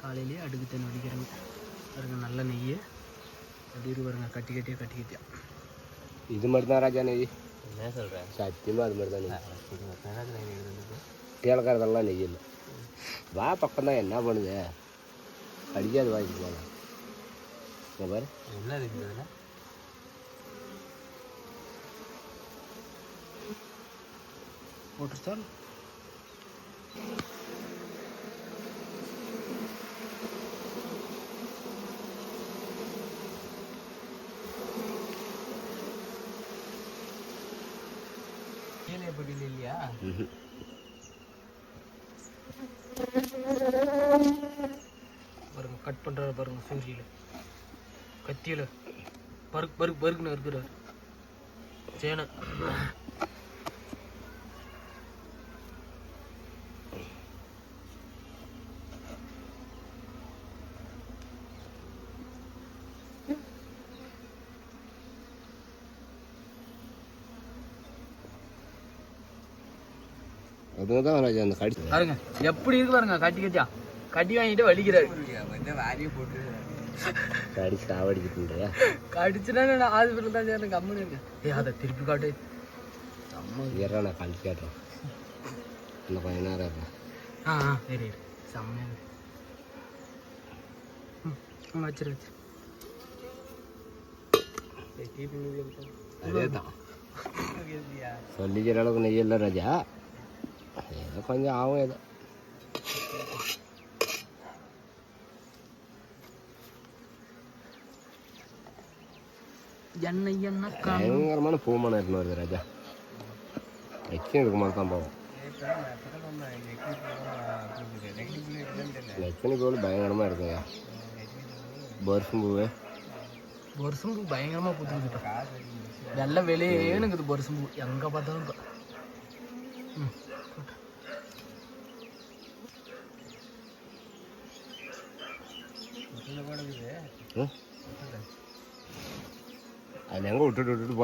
காலையிலேயே அடுக்கு தண்ணி வடிக்கிறேங்க பாருங்க நல்ல நெய் அப்படி பாருங்க கட்டி கட்டியா கட்டி கட்டியா. இது மாதிரி தான் ராஜா நெய் என்ன சொல்கிறேன் சத்தியமாக அது மாதிரி தான் நெய் கேளக்காரதெல்லாம் நெய் இல்லை. வா பக்கம் தான் என்ன பண்ணுது? அடிக்காது வாங்கிட்டு போகலாம் பாரு. என்ன இருக்குது போட்டுருச்சால் இல்லையா? பாருங்க கட் பண்ணுறாரு பாருங்க சூரியல கத்தியில் பருக்கு பருக்கு பருக்குன்னு இருக்கிறார் சேனை. அதுங்க தான் ராஜா அந்த கடி பாருங்க எப்படி இருக்கு பாருங்க கட்டி கட்டியா? கட்டி வாங்கிட்டு வலிக்கிறாரு. கடி சாவடிக்கிட்டுன்றியா கடிச்சுனா ஹாஸ்பிட்டல் தான் சேர்ந்து கம்முன்னு இருக்கேன் ஏய் அதை திருப்பி காட்டு. அம்மா ஏறா நான் கழிச்சு கேட்டுறேன். இன்னும் கொஞ்ச நேரம் இருக்கேன். ஆ ஆ சரி இரு. செம்மையா இருக்கு. ம், வச்சிரு வச்சிரு. சொல்லிக்கிற அளவுக்கு நெய் இல்லை ராஜா. கொஞ்சம் ஆகும் ஏதோ பயங்கரமான பூமனை எடுத்துன்னு வருது ராஜா. லட்சம் இருக்க மாதிரி தான் போவோம் லட்சணி கோல் பயங்கரமாக இருக்குங்க பர்ஃபும் பூவு. வருஷம் பூ பயங்கரமா பூத்துக்கிட்டு வெள்ளை வெளியேன்னு இருக்குது வருஷம் பூ. எங்க பார்த்தாலும் ம். போட்டு. ம்? அது எங்கே விட்டுட்டு